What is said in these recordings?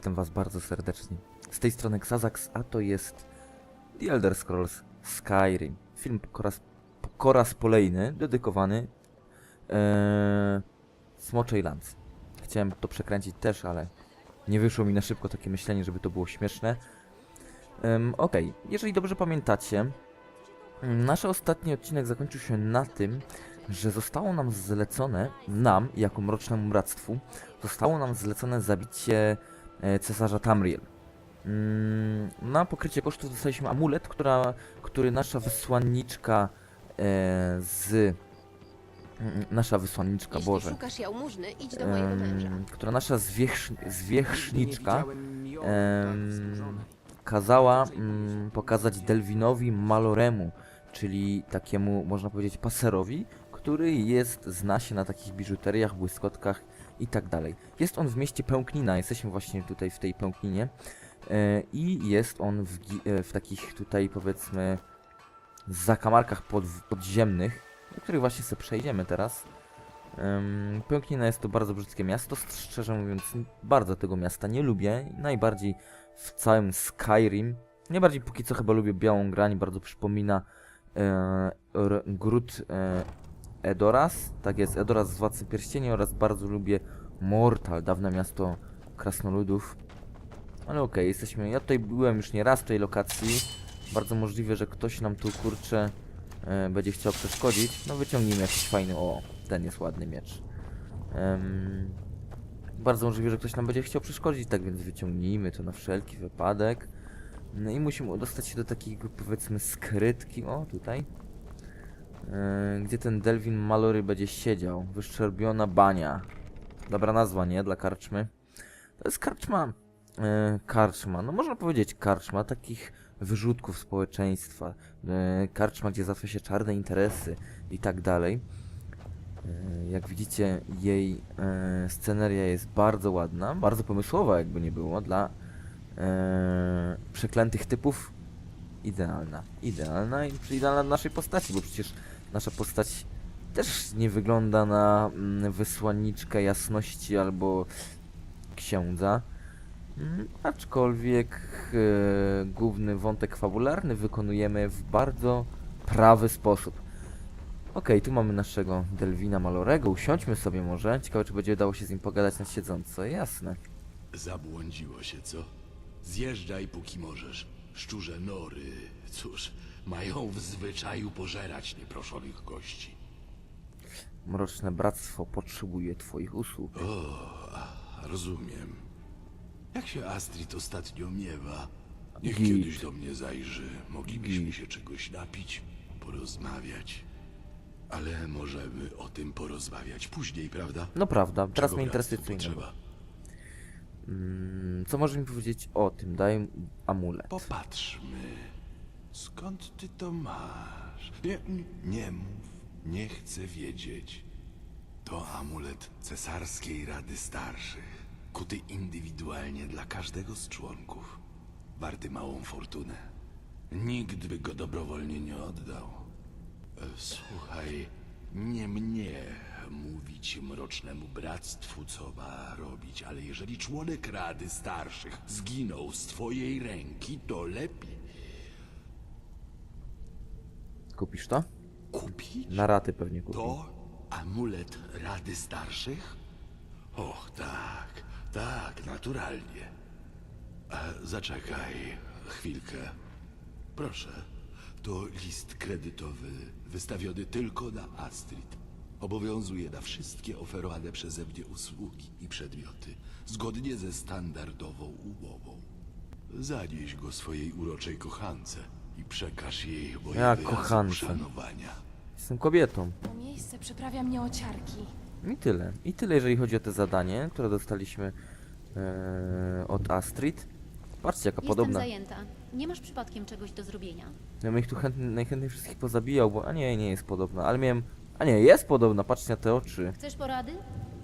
Witam was bardzo serdecznie. Z tej strony Xazax, a to jest The Elder Scrolls Skyrim. Film po raz, po raz kolejny dedykowany ee, Smoczej Lance. Chciałem to przekręcić też, ale nie wyszło mi na szybko takie myślenie, żeby to było śmieszne. Em, Okej, jeżeli dobrze pamiętacie, nasz ostatni odcinek zakończył się na tym, że zostało nam zlecone, nam, jako Mrocznemu Bractwu, zostało nam zlecone zabicie e, cesarza Tamriel. Mm, Na pokrycie kosztów dostaliśmy amulet, która, który nasza wysłanniczka e, z... mm, Nasza wysłanniczka, Jeśli Boże. szukasz jałmużny, idź do mojego męża. em, która nasza zwierzch, zwierzchniczka em, kazała mm, pokazać Delwinowi Maloremu, czyli takiemu, można powiedzieć, paserowi, który jest, zna się na takich biżuteriach, błyskotkach i tak dalej. Jest on w mieście Pęknina, jesteśmy właśnie tutaj w tej Pękninie e, i jest on w, e, w takich tutaj powiedzmy zakamarkach pod, podziemnych, do których właśnie sobie przejdziemy teraz. Pęknina jest to bardzo brzydkie miasto, szczerze mówiąc bardzo tego miasta nie lubię, najbardziej w całym Skyrim. Najbardziej póki co chyba lubię Białą Grań, bardzo przypomina e, Gród e, Edoras, tak jest, Edoras z Władcy Pierścieni oraz bardzo lubię Mortal, dawne miasto krasnoludów. Ale okej, jesteśmy, ja tutaj byłem już nie raz w tej lokacji, bardzo możliwe, że ktoś nam tu kurczę e, będzie chciał przeszkodzić. No wyciągnijmy jakiś fajny, o, ten jest ładny miecz. Bardzo możliwe, że ktoś nam będzie chciał przeszkodzić, tak więc wyciągnijmy to na wszelki wypadek. No i musimy dostać się do takiej, powiedzmy, skrytki, o tutaj, e, gdzie ten Delvin Malory będzie siedział. Wyszczerbiona bania. Dobra nazwa, nie? Dla karczmy. To jest karczma, e, karczma, no można powiedzieć karczma, takich wyrzutków społeczeństwa. E, karczma, gdzie załatwia się czarne interesy i tak dalej. Jak widzicie, jej e, sceneria jest bardzo ładna, bardzo pomysłowa, jakby nie było, dla e, przeklętych typów. Idealna. Idealna i idealna dla naszej postaci, bo przecież nasza postać też nie wygląda na mm, wysłanniczkę jasności albo księdza. Mm, Aczkolwiek e, główny wątek fabularny wykonujemy w bardzo prawy sposób. Okej, tu mamy naszego Delwina Malorego. Usiądźmy sobie może. Ciekawe, czy będzie dało się z nim pogadać na siedząco. Jasne. Zabłądziło się, co? Zjeżdżaj póki możesz. Szczurze nory, cóż, mają w zwyczaju pożerać nieproszonych gości. Mroczne Bractwo potrzebuje twoich usług. O, rozumiem. Jak się Astrid ostatnio miewa? Niech Git. kiedyś do mnie zajrzy. Moglibyśmy Git. się czegoś napić, porozmawiać. Ale możemy o tym porozmawiać później, prawda? No prawda, teraz Czego mnie interesuje co innego. potrzeba? Mm, co możesz mi powiedzieć o tym? Daj amulet. Popatrzmy. Skąd ty to masz? Nie, nie mów. Nie chcę wiedzieć. To amulet Cesarskiej Rady Starszych. Kuty indywidualnie dla każdego z członków. Warty małą fortunę. Nikt by go dobrowolnie nie oddał. E, Słuchaj, nie mnie mówić mrocznemu bractwu, co ma robić, ale jeżeli członek Rady Starszych zginął z twojej ręki, to lepiej Kupisz to? kupić Na raty pewnie kupi. to amulet Rady Starszych? Och, tak, tak, naturalnie. E, zaczekaj chwilkę. Proszę, to list kredytowy wystawiony tylko na Astrid. Obowiązuje na wszystkie oferowane przeze mnie usługi i przedmioty, zgodnie ze standardową umową. Zanieś go swojej uroczej kochance i przekaż jej moje wyrazy uszanowania. Jestem kobietą. To miejsce przyprawia mnie o ciarki. I tyle. I tyle, jeżeli chodzi o te zadanie, które dostaliśmy e, od Astrid. Patrzcie, jaka Jestem podobna. zajęta. Nie masz przypadkiem czegoś do zrobienia. Ja bym ich tu chętnie, najchętniej wszystkich pozabijał, bo... A nie, nie jest podobna, ale miałem... A nie, jest podobna, patrzcie na te oczy. Chcesz porady?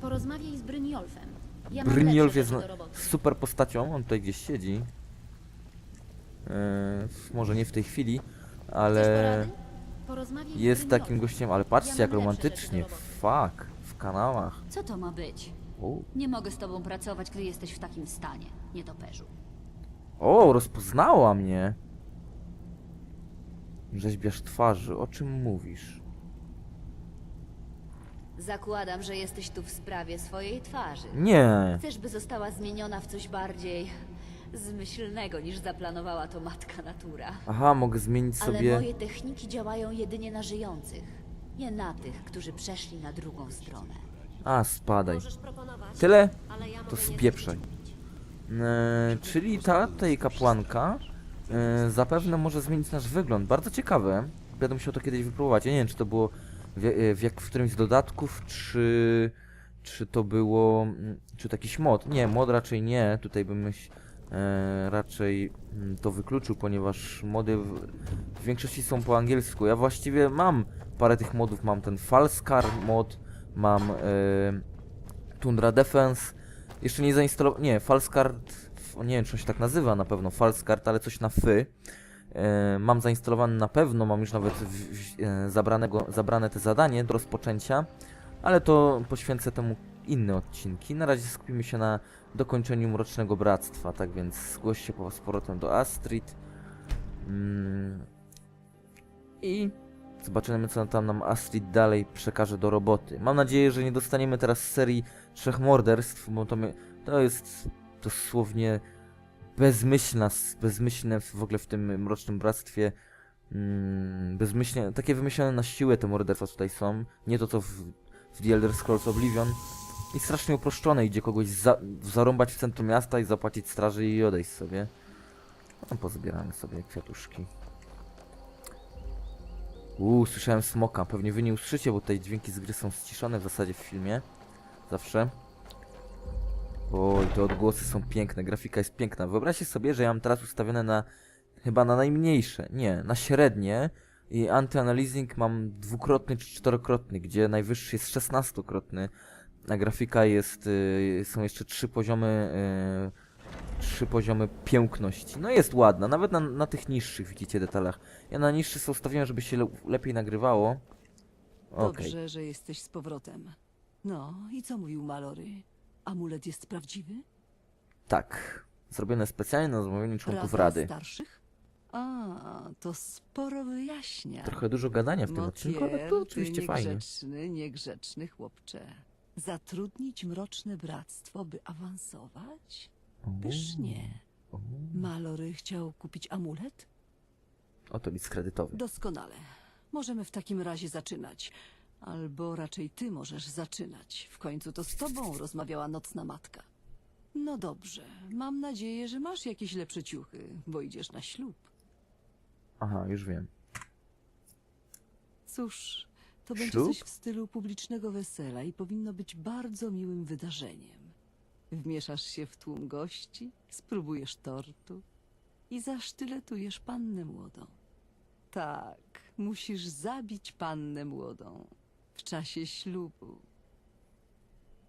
Porozmawiaj z Brynjolfem. Ja mam Brynjolf lepsze jest rzeczy no, do roboty. super postacią, on tutaj gdzieś siedzi. E, może nie w tej chwili, ale... Jest takim gościem, ale patrzcie Ja jak romantycznie. Fuck, w kanałach. Co to ma być? O, Nie mogę z tobą pracować, gdy jesteś w takim stanie, nietoperzu. o rozpoznała mnie. Rzeźbiarz twarzy, o czym mówisz? Zakładam, że jesteś tu w sprawie swojej twarzy. Nie. Chcesz, by została zmieniona w coś bardziej zmyślnego niż zaplanowała to matka natura. Aha, mogę zmienić Ale sobie... moje techniki działają jedynie na żyjących, nie na tych, którzy przeszli na drugą stronę. A, spadaj. Możesz proponować, Tyle? ale ja To mogę nie spieprzaj. zrobić. E, czyli ta tej kapłanka e, zapewne może zmienić nasz wygląd. Bardzo ciekawe. Będę musiał to kiedyś wypróbować. Ja nie wiem, czy to było w, e, w, jak w którymś z dodatków, czy, czy to było, mm, czy to jakiś mod. Nie, mod raczej nie. Tutaj bym myśl, e, raczej mm, to wykluczył, ponieważ mody w, w większości są po angielsku. Ja właściwie mam parę tych modów. Mam ten Falskar mod, mam e, Tundra Defense, jeszcze nie zainstalowałem. Nie, Falskart. Nie wiem, czy on się tak nazywa na pewno. Falskart, ale coś na fy. E, mam zainstalowane na pewno, mam już nawet w, w, e, zabranego, zabrane te zadanie do rozpoczęcia, ale to poświęcę temu inne odcinki. Na razie skupimy się na dokończeniu Mrocznego Bractwa, tak więc zgłoś się po z powrotem do Astrid. Mm. I zobaczymy, co tam nam Astrid dalej przekaże do roboty. Mam nadzieję, że nie dostaniemy teraz serii trzech morderstw, bo to, my, to jest dosłownie bezmyślne w ogóle w tym Mrocznym Bractwie. Mm, bezmyślne, takie wymyślone na siłę te morderstwa tutaj są. Nie to co w, w The Elder Scrolls Oblivion. I strasznie uproszczone, idzie kogoś za, zarąbać w centrum miasta i zapłacić straży i odejść sobie. No, pozbieramy sobie kwiatuszki. Uuu, słyszałem smoka. Pewnie wy nie usłyszycie, bo tutaj dźwięki z gry są ściszone w zasadzie w filmie. Zawsze. Oj, te odgłosy są piękne, grafika jest piękna. Wyobraźcie sobie, że ja mam teraz ustawione na chyba na najmniejsze, nie, na średnie i anty-analizing mam dwukrotny czy czterokrotny, gdzie najwyższy jest szesnastokrotny, grafika jest, y, są jeszcze trzy poziomy, y, trzy poziomy piękności. No jest ładna, nawet na, na tych niższych widzicie detalach. Ja na niższy sobie ustawiłem, żeby się le lepiej nagrywało. Okej. Dobrze, że jesteś z powrotem. No, i co mówił Malory? Amulet jest prawdziwy? Tak. Zrobione specjalnie na zamówienie członków Rada Rady. starszych? A, to sporo wyjaśnia. Trochę dużo gadania w tym odcinku, ale Motier, to oczywiście ty fajnie. niegrzeczny, niegrzeczny chłopcze. Zatrudnić mroczne bractwo, by awansować? Pysznie. O, Malory chciał kupić amulet? Oto list kredytowy. Doskonale. Możemy w takim razie zaczynać. Albo raczej ty możesz zaczynać. W końcu to z tobą rozmawiała nocna matka. No dobrze. Mam nadzieję, że masz jakieś lepsze ciuchy, bo idziesz na ślub. Aha, już wiem. Cóż, to będzie Ślub? coś w stylu publicznego wesela i powinno być bardzo miłym wydarzeniem. Wmieszasz się w tłum gości, spróbujesz tortu i zasztyletujesz pannę młodą. Tak, musisz zabić pannę młodą w czasie ślubu.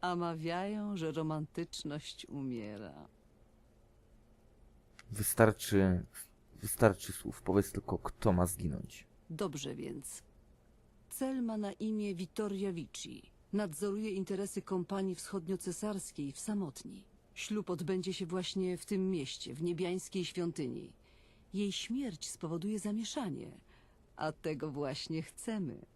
A mawiają, że romantyczność umiera. Wystarczy, wystarczy słów. Powiedz tylko, kto ma zginąć. Dobrze więc. Cel ma na imię Vittoria Vici. Nadzoruje interesy kompanii wschodnio-cesarskiej w Samotni. Ślub odbędzie się właśnie w tym mieście, w niebiańskiej świątyni. Jej śmierć spowoduje zamieszanie, a tego właśnie chcemy.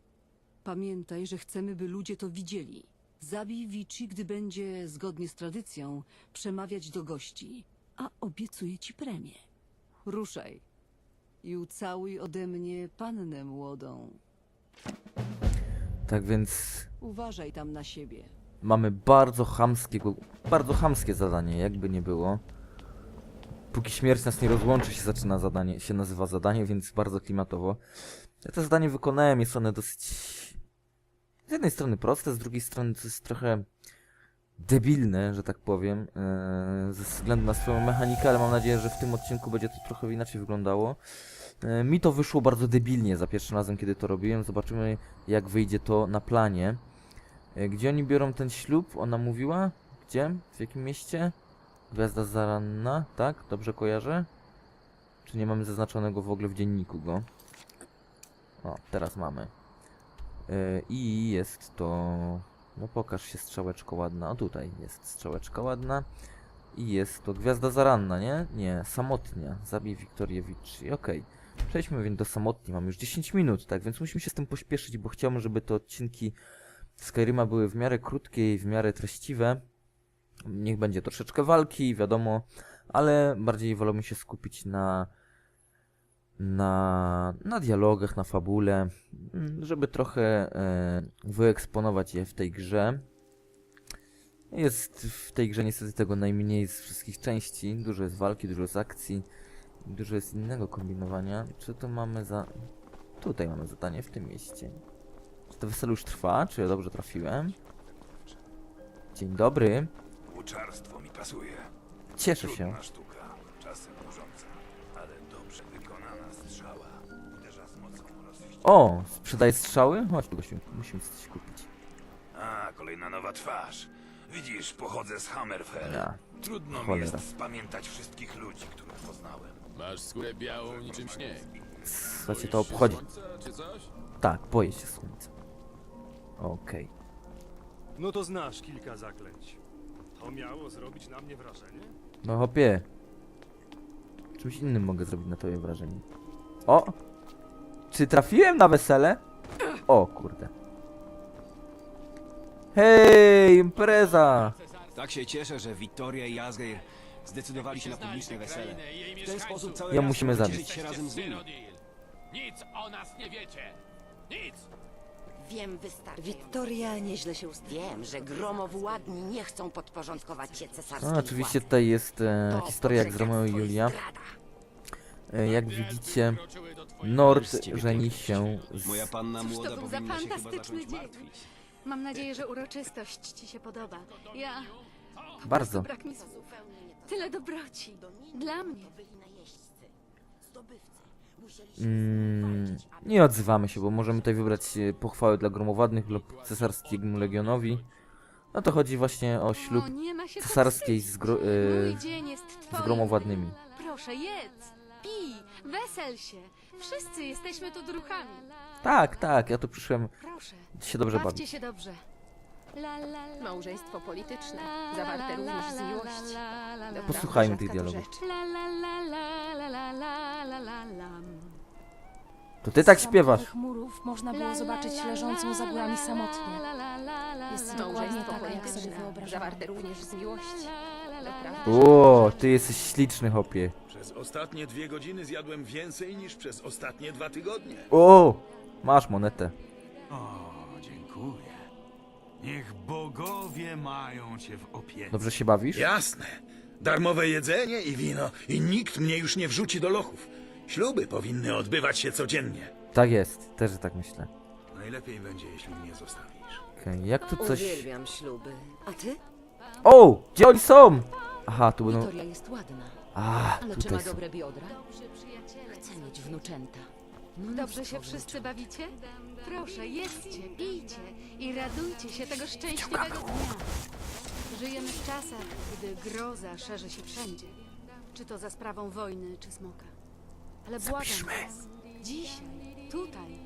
Pamiętaj, że chcemy, by ludzie to widzieli. Zabij Vici, gdy będzie, zgodnie z tradycją, przemawiać do gości, a obiecuję ci premię. Ruszaj i ucałuj ode mnie pannę młodą. Tak więc Uważaj tam na siebie. mamy bardzo chamskiego, bardzo chamskie zadanie, jakby nie było. Póki śmierć nas nie rozłączy, się zaczyna zadanie, się nazywa zadanie, więc bardzo klimatowo. Ja to zadanie wykonałem, jest one dosyć z jednej strony proste, z drugiej strony to jest trochę debilne, że tak powiem, e, ze względu na swoją mechanikę, ale mam nadzieję, że w tym odcinku będzie to trochę inaczej wyglądało. E, Mi to wyszło bardzo debilnie za pierwszym razem, kiedy to robiłem. Zobaczymy, jak wyjdzie to na planie. E, Gdzie oni biorą ten ślub? Ona mówiła? Gdzie? W jakim mieście? Gwiazda Zaranna, tak? Dobrze kojarzę? Czy nie mamy zaznaczonego w ogóle w dzienniku go? O, teraz mamy. E, I jest to No pokaż się strzałeczko ładna. O tutaj jest strzałeczka ładna. I jest to gwiazda zaranna, nie? Nie, samotnia. Zabij Wiktorię Vici. Okej. Przejdźmy więc do samotni. Mamy już 10 minut, tak? Więc musimy się z tym pośpieszyć, bo chciałbym, żeby te odcinki Skyrima były w miarę krótkie i w miarę treściwe. Niech będzie troszeczkę walki, wiadomo, ale bardziej wolimy się skupić na na, na dialogach, na fabule, żeby trochę e, wyeksponować je w tej grze. Jest w tej grze niestety tego najmniej z wszystkich części. Dużo jest walki, dużo jest akcji, dużo jest innego kombinowania. Czy to mamy za... Tutaj mamy zadanie w tym mieście. Czy to wesele już trwa? Czy ja dobrze trafiłem? Dzień dobry. Mi pasuje. Cieszę się. Trudna sztuka, czasem nużąca, ale dobrze wykonana strzała uderza z mocą. O! Sprzedaje strzały? Chodź tu, gościu. Musimy coś kupić. A, kolejna nowa twarz. Widzisz, pochodzę z Hammerfell. Ja. Trudno mi Cholera. jest spamiętać wszystkich ludzi, których poznałem. Masz skórę białą niczym śnieg. Co cię to obchodzi? Słońca czy coś? Tak, boję się słońca. Okej. No to znasz kilka zaklęć. To miało zrobić na mnie wrażenie? No hopie. Czymś innym mogę zrobić na tobie wrażenie. O! Czy trafiłem na wesele? O kurde. Hej, impreza! Tak się cieszę, że Wiktoria i Asgeir zdecydowali się na publiczne wesele. W ten sposób cały Ja miasto musimy zabić. cieszyć się razem z nimi. Nic o nas nie wiecie! Nic! Wiem, wystarczy. Wiktoria nieźle się ustawiła. Wiem, że gromowładni nie chcą podporządkować się cesarskiej No, oczywiście władzy. tutaj jest e, To historia jak z Romeo i Julia. zdrada. E, jak widzicie, Nord żeni się z... Moja panna Cóż to młoda był za powinna się chyba fantastyczny zacząć dzień. martwić. Mam nadzieję, że uroczystość ci się podoba. Ja... Bardzo. Brak mi słów. Tyle dobroci. Dla mnie. To byli najeźdźcy, zdobywcy. Musieli się Mm, nie odzywamy się, bo możemy tutaj wybrać e, pochwały dla gromowładnych lub cesarskiemu legionowi. No to chodzi właśnie o ślub cesarskiej z, gro, e, twoim. gromowładnymi. Proszę, jedz, pij, wesel się. Wszyscy jesteśmy tu druchami. Tak, tak, ja tu przyszłem Proszę, się dobrze bawić. się dobrze. Małżeństwo polityczne, zawarte również z miłości. Posłuchajmy tych rzadka to dialogów. To ty tak śpiewasz. samotnych można było zobaczyć leżącą za górami samotnie. Jest Małżeństwo taka, polityczne, zawarte również z miłości. Doprawdy. O, ty jesteś śliczny, hopie. Przez ostatnie dwie godziny zjadłem więcej niż przez ostatnie dwa tygodnie. O, masz monetę. O, dziękuję. Niech bogowie mają cię w opiece. Dobrze się bawisz? Jasne. Darmowe jedzenie i wino i nikt mnie już nie wrzuci do lochów. Śluby powinny odbywać się codziennie. Tak jest, też tak myślę. Najlepiej będzie, jeśli mnie zostawisz. Okej, jak tu coś... Uwielbiam śluby. A ty? O, gdzie oni są? Aha, tu będą... Wiktoria jest ładna, A, ale czy tutaj ma są. dobre biodra? Chcę mieć wnuczęta. Dobrze się wszyscy bawicie? Proszę, jedzcie, pijcie i radujcie się tego szczęśliwego dnia. Żyjemy w czasach, gdy groza szerzy się wszędzie. Czy to za sprawą wojny, czy smoka. Ale błagam was, dzisiaj, tutaj,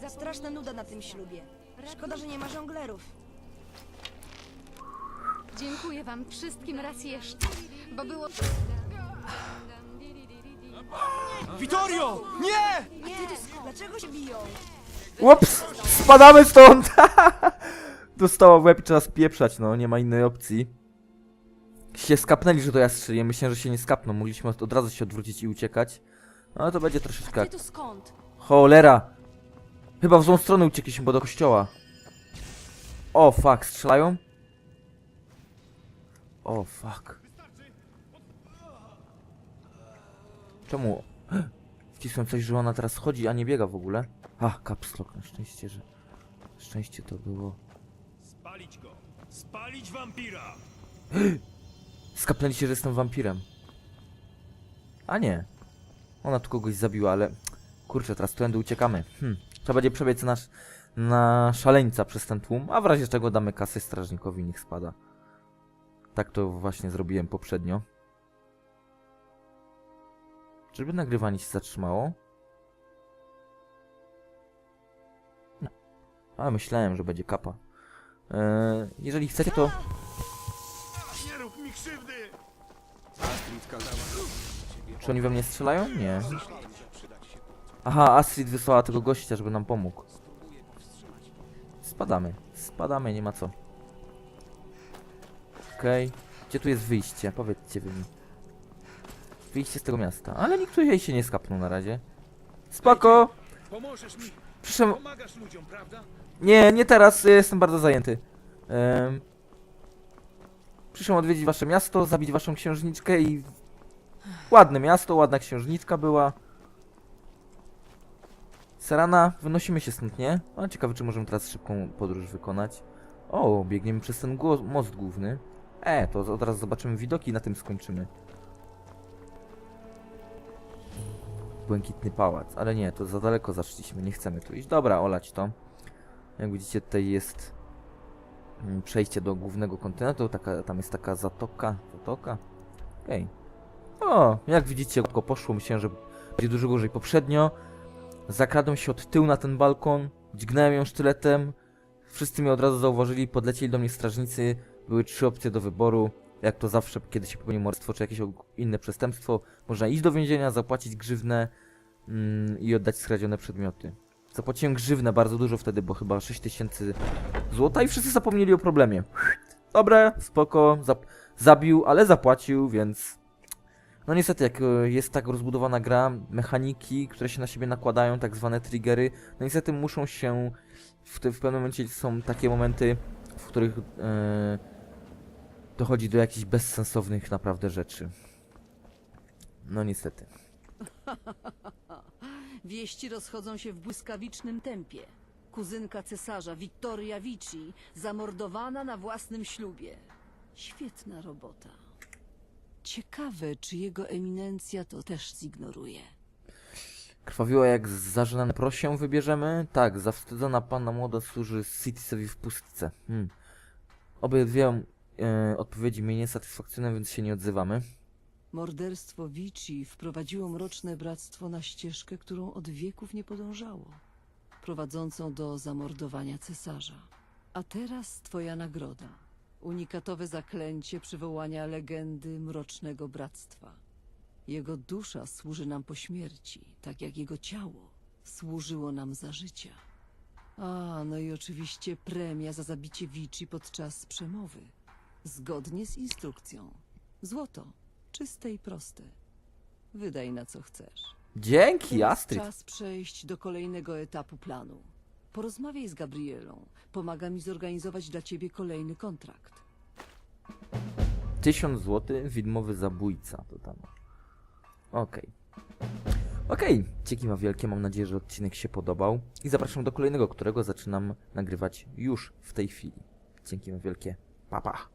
za Straszna nuda na tym ślubie. Szkoda, że nie ma żonglerów. Dziękuję wam wszystkim raz jeszcze, bo było... Witorio! Nie! Nie! Dlaczego się biją? Ups, spadamy stąd! Dostała w łeb i trzeba spieprzać, no, nie ma innej opcji. Się skapnęli, że to ja strzeliłem. Myślałem, że się nie skapną. Mogliśmy od od razu się odwrócić i uciekać. No ale to będzie troszeczkę... Ty to skąd? Cholera! Chyba w złą stronę uciekliśmy, bo do kościoła. O, fuck, strzelają? O, fuck. Czemu? Wcisłem coś, że ona teraz chodzi, a nie biega w ogóle. A, caps lock, na szczęście, że... Szczęście to było... Spalić go! Spalić wampira! Skapnęli się, że jestem wampirem. A nie. Ona tu kogoś zabiła, ale... Kurczę, teraz tędy uciekamy. Hm. Trzeba będzie przebiec nasz, na szaleńca przez ten tłum, a w razie czego damy kasę strażnikowi, niech spada. Tak to właśnie zrobiłem poprzednio. Czyżby nagrywanie się zatrzymało? No. Ale myślałem, że będzie kapa. E, jeżeli chcecie, to Nie rób mi krzywdy! Czy oni we mnie strzelają? Nie. Aha, Astrid wysłała tego gościa, żeby nam pomógł. Spadamy. Spadamy, nie ma co. Okej. Gdzie tu jest wyjście? Powiedzcie wy mi. Wyjście z tego miasta. Ale nikt tutaj się nie skapnął na razie. Spoko! Pomożesz mi! Przyszedłem... Pomagasz ludziom, prawda? Nie, nie teraz, ja jestem bardzo zajęty. Um, przyszłem odwiedzić wasze miasto, zabić waszą księżniczkę i... Ładne miasto, ładna księżniczka była. Serana, wynosimy się stąd, nie? A ciekawe, czy możemy teraz szybką podróż wykonać. O, biegniemy przez ten most główny. E, to od razu zobaczymy widoki i na tym skończymy. Błękitny pałac, ale nie, to za daleko zaszliśmy, nie chcemy tu iść. Dobra, olać to. Jak widzicie, tutaj jest mm, przejście do głównego kontynentu, taka, tam jest taka zatoka, zatoka. Okej. O, jak widzicie, tylko poszło, myślałem, że będzie dużo gorzej. Poprzednio zakradłem się od tyłu na ten balkon, dźgnąłem ją sztyletem, wszyscy mnie od razu zauważyli, podlecieli do mnie strażnicy, były trzy opcje do wyboru. Jak to zawsze, kiedy się popełni morderstwo czy jakieś inne przestępstwo, można iść do więzienia, zapłacić grzywnę mm, i oddać skradzione przedmioty. Zapłaciłem grzywnę bardzo dużo wtedy, bo chyba 6000 złota i wszyscy zapomnieli o problemie. Dobre, spoko, zap zabił, ale zapłacił, więc... No niestety, jak e, jest tak rozbudowana gra, mechaniki, które się na siebie nakładają, tak zwane triggery, no niestety muszą się... W, w pewnym momencie są takie momenty, w których e, dochodzi do jakichś bezsensownych naprawdę rzeczy. No niestety. Wieści rozchodzą się w błyskawicznym tempie. Kuzynka cesarza, Vittoria Vici, zamordowana na własnym ślubie. Świetna robota. Ciekawe, czy jego eminencja to też zignoruje. Krwawiła jak zażynane prosię wybierzemy? Tak, zawstydzona panna młoda służy Citisowi w pustce. Hmm. Obydwie e, odpowiedzi mnie nie satysfakcjonują, więc się nie odzywamy. Morderstwo Vici wprowadziło mroczne bractwo na ścieżkę, którą od wieków nie podążało, prowadzącą do zamordowania cesarza. A teraz twoja nagroda. Unikatowe zaklęcie przywołania legendy mrocznego bractwa. Jego dusza służy nam po śmierci, tak jak jego ciało służyło nam za życia. A, no i oczywiście premia za zabicie Vici podczas przemowy. Zgodnie z instrukcją. Złoto. Czyste i proste. Wydaj na co chcesz. Dzięki, Teraz Astrid. czas przejść do kolejnego etapu planu. Porozmawiaj z Gabrielą. Pomaga mi zorganizować dla ciebie kolejny kontrakt. 1000 zł, widmowy zabójca, to tam. Okej. Okej, dzięki ma wielkie, mam nadzieję, że odcinek się podobał i zapraszam do kolejnego, którego zaczynam nagrywać już w tej chwili. Dzięki ma wielkie, pa pa.